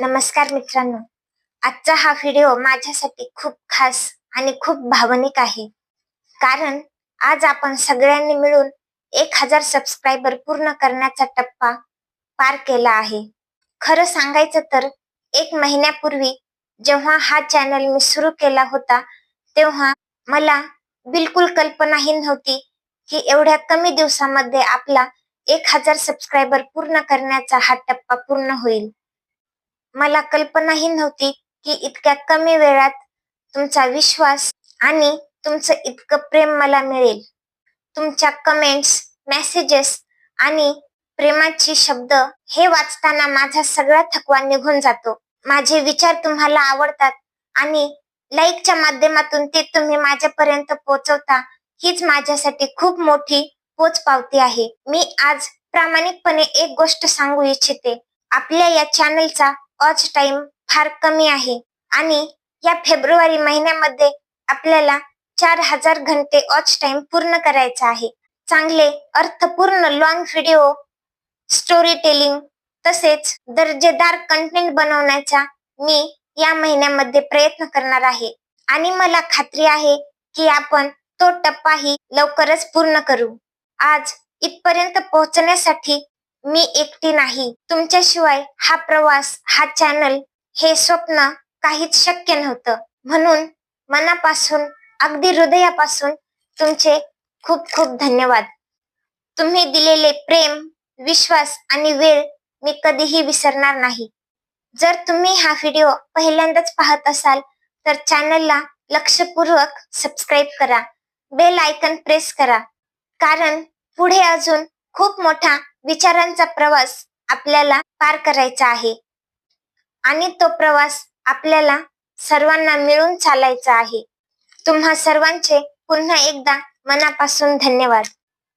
नमस्कार मित्रांनो. आजचा हा व्हिडिओ माझ्यासाठी खूप खास आणि खूप भावनिक आहे. कारण आज आपण सगळ्यांनी मिळून एक हजार सबस्क्रायबर पूर्ण करण्याचा टप्पा पार केला आहे. खरं सांगायचं तर एक महिन्यापूर्वी जेव्हा हा चॅनल मी सुरू केला होता तेव्हा मला बिलकुल कल्पनाही नव्हती की एवढ्या कमी दिवसामध्ये आपला एक हजार सबस्क्रायबर पूर्ण करण्याचा हा टप्पा पूर्ण होईल. मला कल्पनाही नव्हती की इतक्या कमी वेळात तुमचा विश्वास आणि तुमचं इतकं प्रेम मला मिळेल. तुमच्या कमेंट्स मेसेजेस आणि प्रेमाची शब्द हे वाचताना माझा सगळा थकवा निघून जातो. माझे विचार तुम्हाला आवडतात आणि लाईकच्या माध्यमातून ते तुम्ही माझ्यापर्यंत पोहोचवता हीच माझ्यासाठी खूप मोठी पोच पावती आहे. मी आज प्रामाणिकपणे एक गोष्ट सांगू इच्छिते. आपल्या या चॅनलचा ऑच टाइम फार कमी आहे. आणि या फेब्रुवारी महिन्यामध्ये आपल्याला चार हजार घंटे ऑच टाइम पूर्ण करायचा आहे. चांगले अर्थपूर्ण लॉंग व्हिडिओ स्टोरी टेलिंग तसेच दर्जेदार कंटेंट बनवण्याचा मी या महिन्यामध्ये प्रयत्न करणार आहे. आणि मला खात्री आहे की आपण तो टप्पाही लवकरच पूर्ण करू. आज इथपर्यंत पोहोचण्यासाठी मी एकटी नाही. तुमच्याशिवाय हा प्रवास हा चॅनल हे स्वप्न काहीच शक्य नव्हतं. म्हणून मनापासून अगदी हृदयापासून तुमचे खूप खूप धन्यवाद. तुम्ही दिलेले प्रेम विश्वास आणि वेळ मी कधीही विसरणार नाही. जर तुम्ही हा व्हिडिओ पहिल्यांदाच पाहत असाल तर चॅनलला लक्षपूर्वक सबस्क्राईब करा. बेल आयकन प्रेस करा. कारण पुढे अजून खूप मोठा विचारांचा प्रवास आपल्याला पार करायचा आहे. आणि तो प्रवास आपल्याला सर्वांना मिळून चालायचा आहे. तुम्हा सर्वांचे पुन्हा एकदा मनापासून धन्यवाद.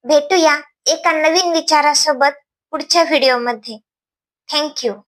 भेटूया एका नवीन विचारासोबत पुढच्या व्हिडिओमध्ये थँक्यू